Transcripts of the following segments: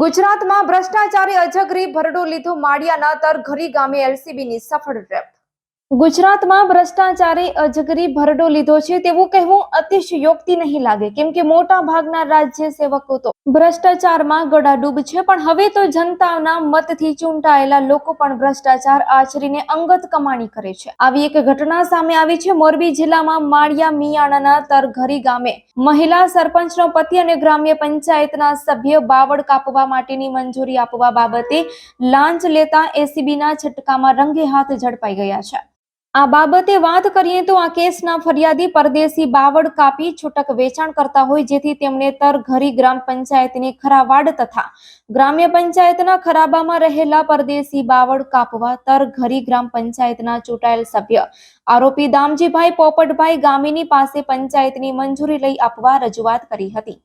ગુજરાતમાં ભ્રષ્ટાચારે અજગરી ભરડો લીધો માળિયાના તરઘરી ગામે એલસીબીની સફળ રેપ. ગુજરાતમાં ભ્રષ્ટાચારે અજગરી ભરડો લીધો છે તેવું કહેવું અતિશયોક્તિ નહીં લાગે, કેમ કે મોટા ભાગના રાજ્ય સેવકો તો ભ્રષ્ટાચારમાં ગડાડૂબ છે, પણ હવે તો જનતાના મતથી ચૂંટાયેલા લોકો પણ ભ્રષ્ટાચાર આચરીને અંગત કમાણી કરે છે. આવી એક ઘટના સામે આવી છે, મોરબી જિલ્લામાં માળિયા મિયાણાના તરઘરી ગામે. મહિલા સરપંચનો પતિ અને ગ્રામ્ય પંચાયતના સભ્ય બાવળ કાપવા માટેની મંજૂરી આપવા બાબતે લાંચ લેતા એસીબીના છટકામાં રંગે હાથ ઝડપાઈ ગયા છે. આ બાબતે વાત કરીએ તો આ કેસના ફરિયાદી પરદેશી બાવળ કાપી છૂટક વેચાણ કરતા હોય, જેથી તેમણે તરઘરી ગ્રામ પંચાયતની ખરાવાડ તથા ગ્રામ્ય પંચાયતના ખરાબામાં રહેલા પરદેશી બાવળ કાપવા તરઘરી ગ્રામ પંચાયતના ચૂંટાયેલ સભ્ય આરોપી દામજીભાઈ પોપટભાઈ ગામીની પાસે પંચાયતની મંજૂરી લઈ આપવા રજૂઆત કરી હતી.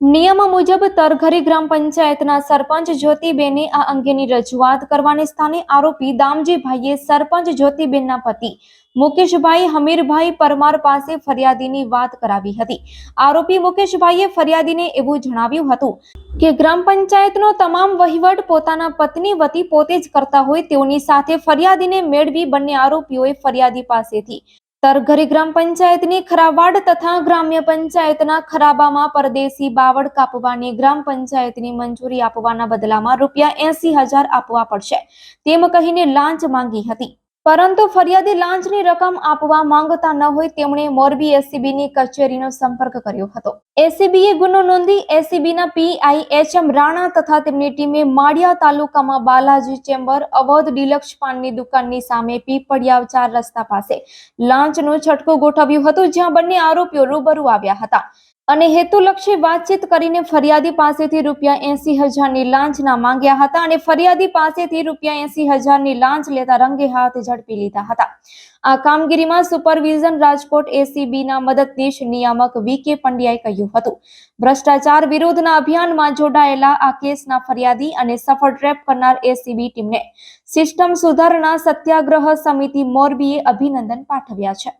નિયમ મુજબ તરઘરી ગ્રામ પંચાયતના સરપંચ જ્યોતિબેને આ અંગેની રજૂઆત કરવાની સ્થાને આરોપી દામજીભાઈએ સરપંચ જ્યોતિબેનના પતિ મુકેશભાઈ હમીરભાઈ પરમાર પાસે ફરિયાદીની વાત કરાવી હતી. આરોપી મુકેશભાઈએ ફરિયાદીને એવું જણાવ્યું હતું કે ગ્રામ પંચાયતનો તમામ વહીવટ પોતાના પત્ની વતી પોતે જ કરતા હોય તેઓની સાથે ફરિયાદીને મેળવી બંને આરોપીઓએ ફરિયાદી પાસેથી તરઘરી ગ્રામ પંચાયતની ખરાવાડ તથા ગ્રામ્ય પંચાયતના ખરાબામાં પરદેશી બાવળ કાપવાની ગ્રામ પંચાયતની મંજૂરી આપવાના બદલામાં રૂપિયા એસી હજાર આપવા પડશે. તેમ કહીને લાંચ માંગી હતી. પરંતુ ફરિયાદી લાંચની રકમ આપવા માંગતા ન હોય તેમણે મોરબી એસીબીની કચેરીનો સંપર્ક કર્યો હતો. એસીબીએ ગુનો નોંધી એસીબીના પીઆઈ એચ એમ રાણા તથા તેમની ટીમે માળિયા તાલુકામાં બાલાજી ચેમ્બર અવધ ડિલક્ષ પાનની દુકાનની સામે પીપળિયા ચાર રસ્તા પાસે લાંચનો છટકો ગોઠવ્યું હતું, જ્યાં બંને આરોપીઓ રૂબરૂ આવ્યા હતા. અને હેતુલક્ષી વાતચીત કરીને ફરિયાદી પાસેથી રૂપિયા એસી હજારની લાંચના માંગ્યા હતા અને ફરિયાદી પાસેથી રૂપિયા એસી હજારની લાંચ લેતા રંગે હાથ ઝડપી લીધા હતા. આ કામગીરીમાં સુપરવિઝન રાજકોટ એસીબીના મદદનીશ નિયામક વી કે પંડ્યાએ કહ્યું હતું, ભ્રષ્ટાચાર વિરોધના અભિયાનમાં જોડાયેલા આ કેસના ફરિયાદી અને સફળ ટ્રેપ કરનાર એસીબી ટીમને સિસ્ટમ સુધારણા સત્યાગ્રહ સમિતિ મોરબીએ અભિનંદન પાઠવ્યા છે.